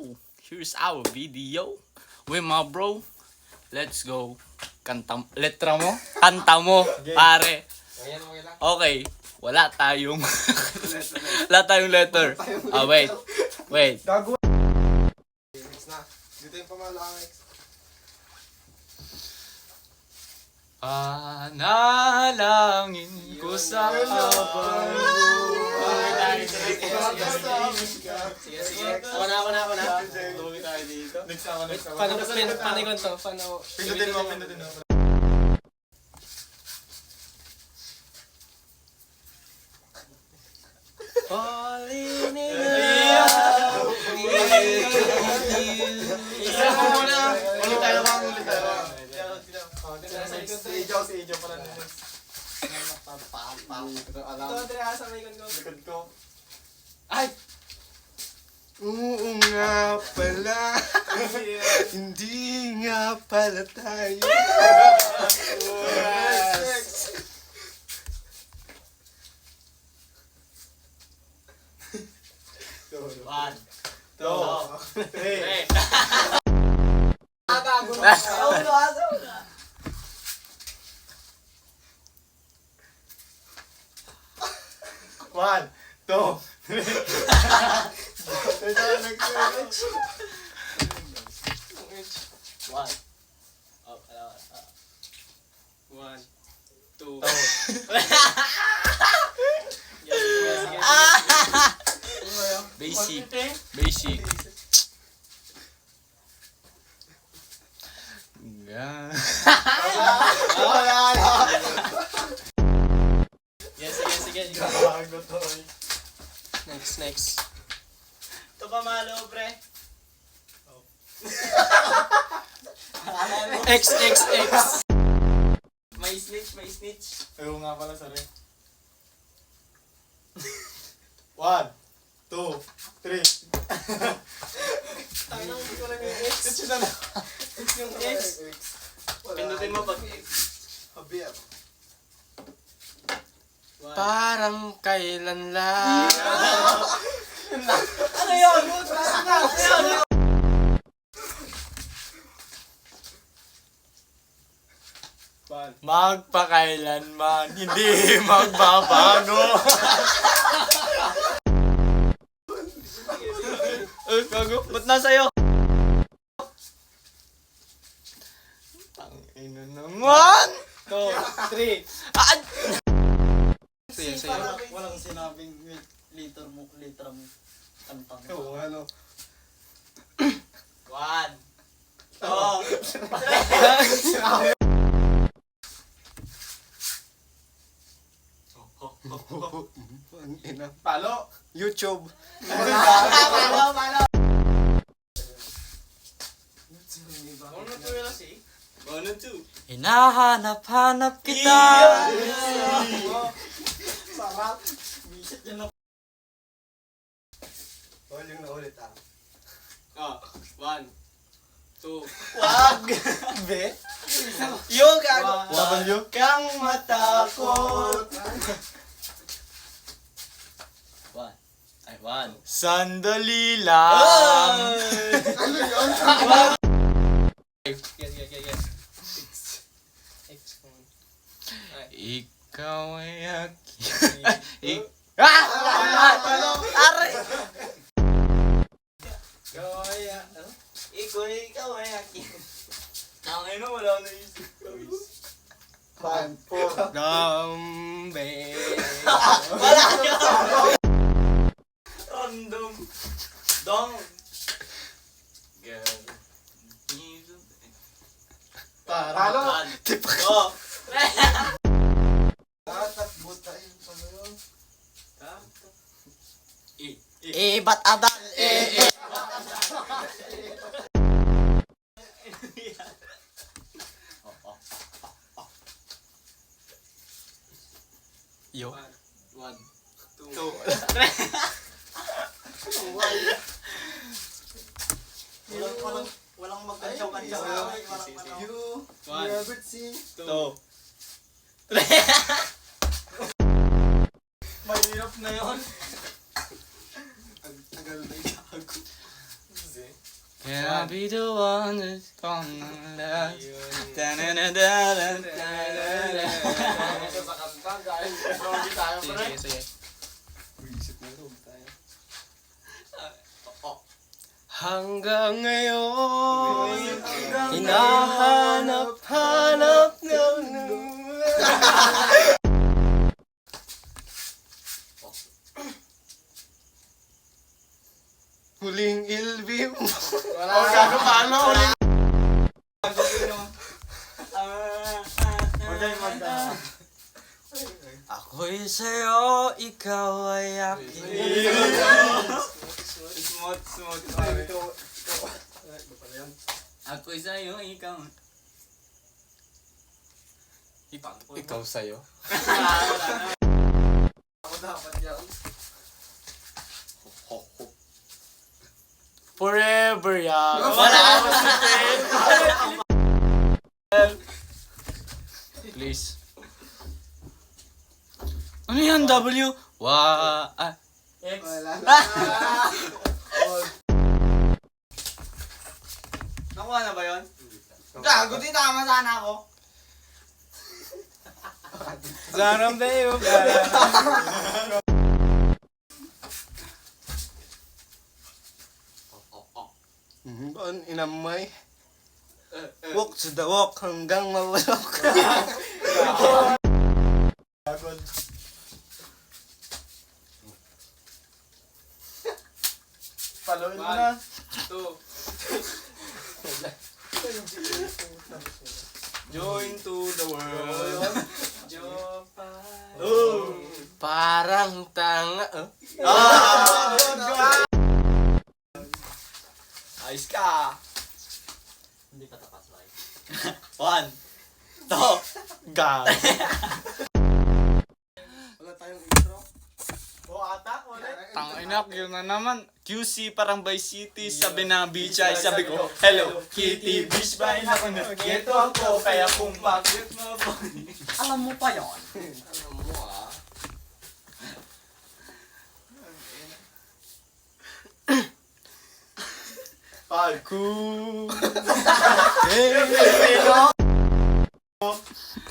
So, here's our video. With my bro, let's go. Kanta, letra mo? Kanta mo, pare. Okay wala tayong wala tayong letter. Ah, wait. Wait. Gago. Dito yung pamalang X. Panalangin ko sa sige. Ako na, ako na, ako na. Tuloy tayo dito. Next ako. Paano, paano, ko to? Paano? Pindutin mo, pindutin mo. Falling in Isa mo muna. Ulit tayo lang, ulit tayo lang. Si Ijo, si Ijo pala na Ay! Oo nga pala. Hindi nga pala tayo. Next. One, Two. Three. One, two, three. Ito, next, next. One. Oh, wala, wala. One, two. Basic. Basic. Nga. Next. Ito pa malo, pre. X, X, X. May snitch, may snitch. Ayaw nga pala, sorry. One, two, three. Tanong, hindi ko lang yung X. Ito na lang. Yung X. Pindutin mo pag Habir. Parang kailan lang. Ano yun? Ano yun? Magpakailanman, hindi magbabago. Eh, gago. Ba't nasa'yo? Tangina naman! Two, three. Ah! Sige, sige. Walang sinabing liter mo, liter mo. Kantang. Oo, ano. One. Two. Ang ina. Palo. YouTube. Ano to yun si? One and two. Hinahanap-hanap kita. Sarap. Bisit yan na. All yung naulit ah. Oh, one, two. Wag! Be? Yung gago. W? Kang matakot. One. Ay, one. Sandali lang. Ano yun? Yes, yes, yes, yes. Ikaw ay aking... na, wala na isip. One, four. Dambe. Wala ka! Random. Dong. Girl. Palo. One. Two. Tatakbo tayo. Ano yun? Eh, ba't adal? Eh, eh. Yo. One, two. Two. Walang, walang, walang walang, You One. never see. Two. Mahirap na yun. Ang tagal na gago. Can I be the one that's gonna last? Da-na-na-da-da-da-da-da. Sa kanta, guys. Slogi tayo, pre. Sige, sige. Hanggang ngayon, hinahanap-hanap ng Huling ilbim. Oh, gago paano ulit? Ako'y sa'yo, ikaw ay akin. Smooth, smooth. Ako'y sa'yo, ikaw. Ikaw sa'yo. Ako dapat yan. Forever, yeah. Please. Yan, W? Wa... Ah. Wala Nakuha na ba yun? Gago, di tama sana ako. Dayo ka. Mhm, Doon, inamay. Walk to the walk hanggang mawalok. Paluin mo na. Two. Join to the world. Oh. Parang tanga. Oh. Ayos ka. Hindi pa tapas, right? One. Two. God. ulit. Tanginak, yun na naman. QC parang by city, sabi na beach ay sabi ko, Hello, Kitty, beach ba na ako na? Ito ako, kaya kung bakit mo po. Alam mo pa yon. Alam mo ah. Five.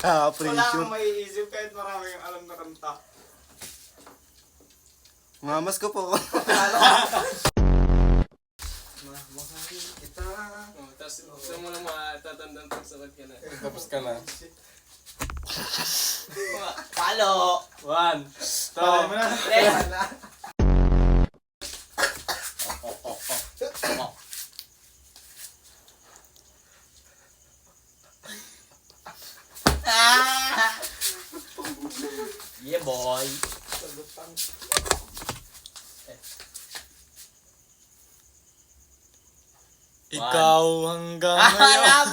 Ah, Wala appreciate. kang maiisip kahit marami yung alam na kanta. Mamas ko po. Tapos, gusto mo na matatandang pag sagot ka na. Tapos ka na. Palo. One. Paluin mo na. Yeah, boy. Ikaw hanggang ngayon.